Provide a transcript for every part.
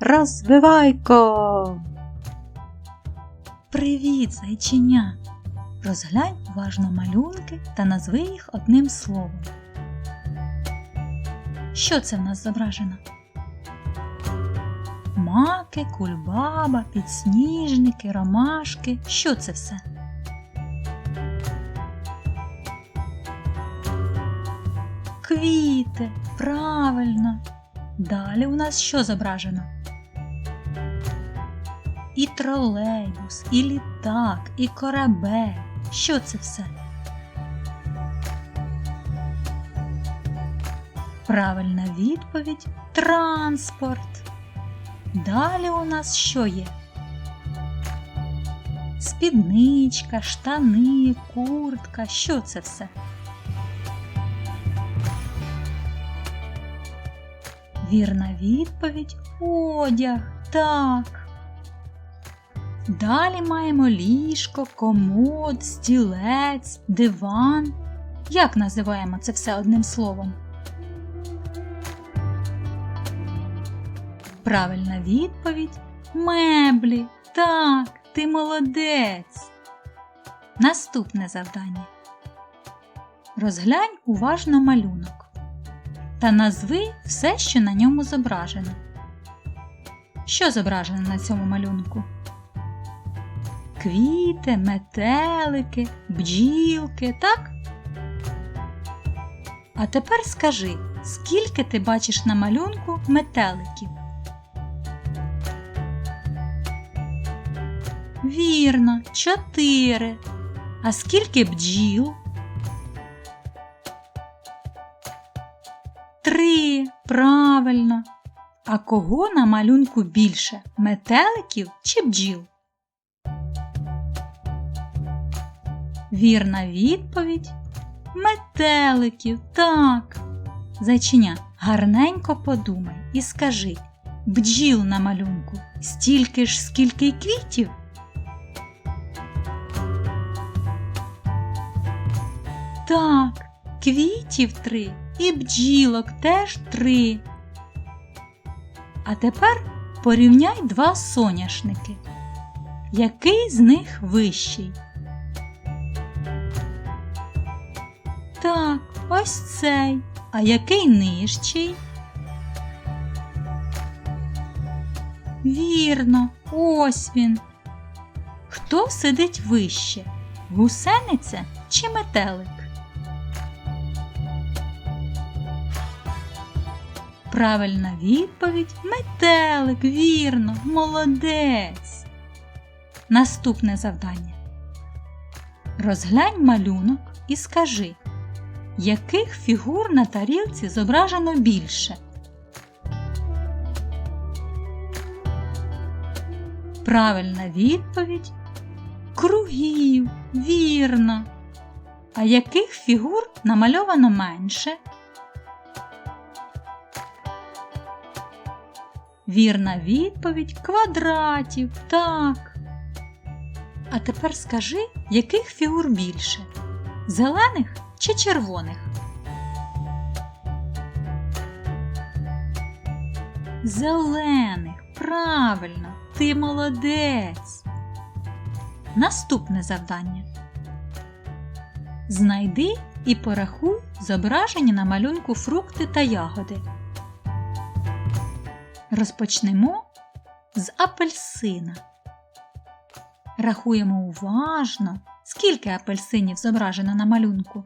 Розвивайко! Привіт, зайчиня! Розглянь уважно малюнки та назви їх одним словом. Що це в нас зображено? Маки, кульбаба, підсніжники, ромашки. Що це все? Квіти, правильно. Далі у нас що зображено? І тролейбус, і літак, і корабель. Що це все? Правильна відповідь транспорт. Далі у нас що є? Спідничка, штани, куртка. Що це все? Вірна відповідь одяг. Так. Далі маємо ліжко, комод, стілець, диван. Як називаємо це все одним словом? Правильна відповідь меблі. Так, ти молодець. Наступне завдання. Розглянь уважно малюнок та назви все, що на ньому зображено. Що зображено на цьому малюнку? Квіти, метелики, бджілки, так? А тепер скажи, скільки ти бачиш на малюнку метеликів? Вірно, чотири. А скільки бджіл? Три. Правильно. А кого на малюнку більше? Метеликів чи бджіл? Вірна відповідь метеликів. Так. Зайчиня, гарненько подумай і скажи бджіл на малюнку стільки ж, скільки й квітів? Так, квітів три і бджілок теж три. А тепер порівняй два соняшники. Який з них вищий? Так, ось цей. А який нижчий? Вірно, ось він. Хто сидить вище? Гусениця чи метелик? Правильна відповідь метелик, вірно, молодець. Наступне завдання. Розглянь малюнок і скажи, яких фігур на тарілці зображено більше? Правильна відповідь кругів, вірно. А яких фігур намальовано менше? Вірна відповідь квадратів. Так. А тепер скажи, яких фігур більше? Зелених чи червоних? Зелених. Правильно, ти молодець. Наступне завдання. Знайди і порахуй зображені на малюнку фрукти та ягоди. Розпочнемо з апельсина. Рахуємо уважно, скільки апельсинів зображено на малюнку.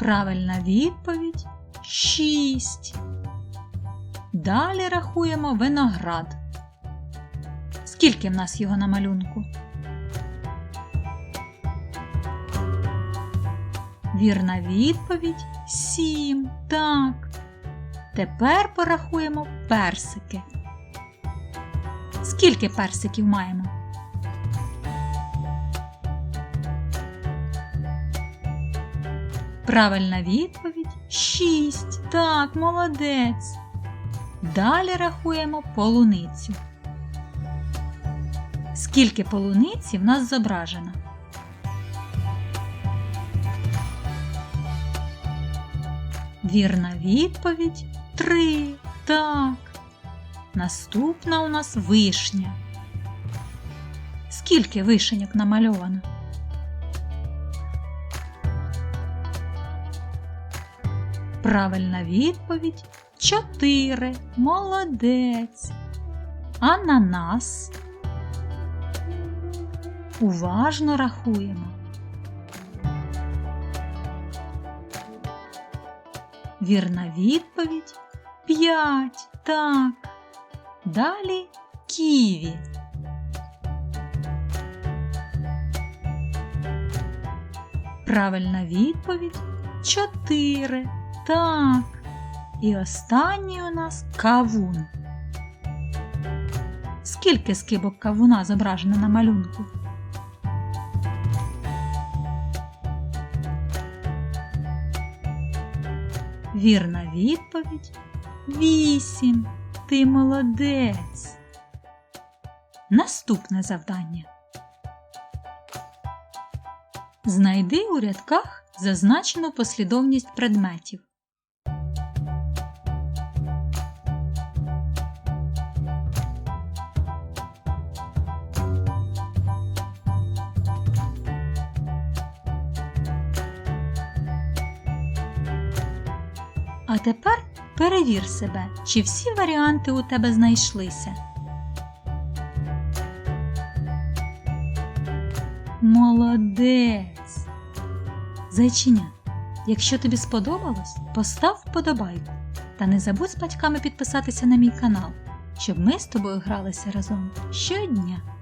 Правильна відповідь 6. Далі рахуємо виноград. Скільки в нас його на малюнку? Вірна відповідь 7. Так. Тепер порахуємо персики. Скільки персиків маємо? Правильна відповідь 6. Так, молодець. Далі рахуємо полуницю. Скільки полуниці в нас зображено? Вірна відповідь три. Так. Наступна у нас вишня. Скільки вишеньок намальовано? Правильна відповідь чотири. Молодець. Ананас. Уважно рахуємо. Вірна відповідь п'ять. Так. Далі ківі. Правильна відповідь чотири. Так. І останній у нас кавун. Скільки скибок кавуна зображено на малюнку? Вірна відповідь вісім. Ти молодець. Наступне завдання. Знайди у рядках зазначену послідовність предметів. А тепер перевір себе, чи всі варіанти у тебе знайшлися. Молодець! Зайчиня, якщо тобі сподобалось, постав вподобайку та не забудь з батьками підписатися на мій канал, щоб ми з тобою гралися разом щодня.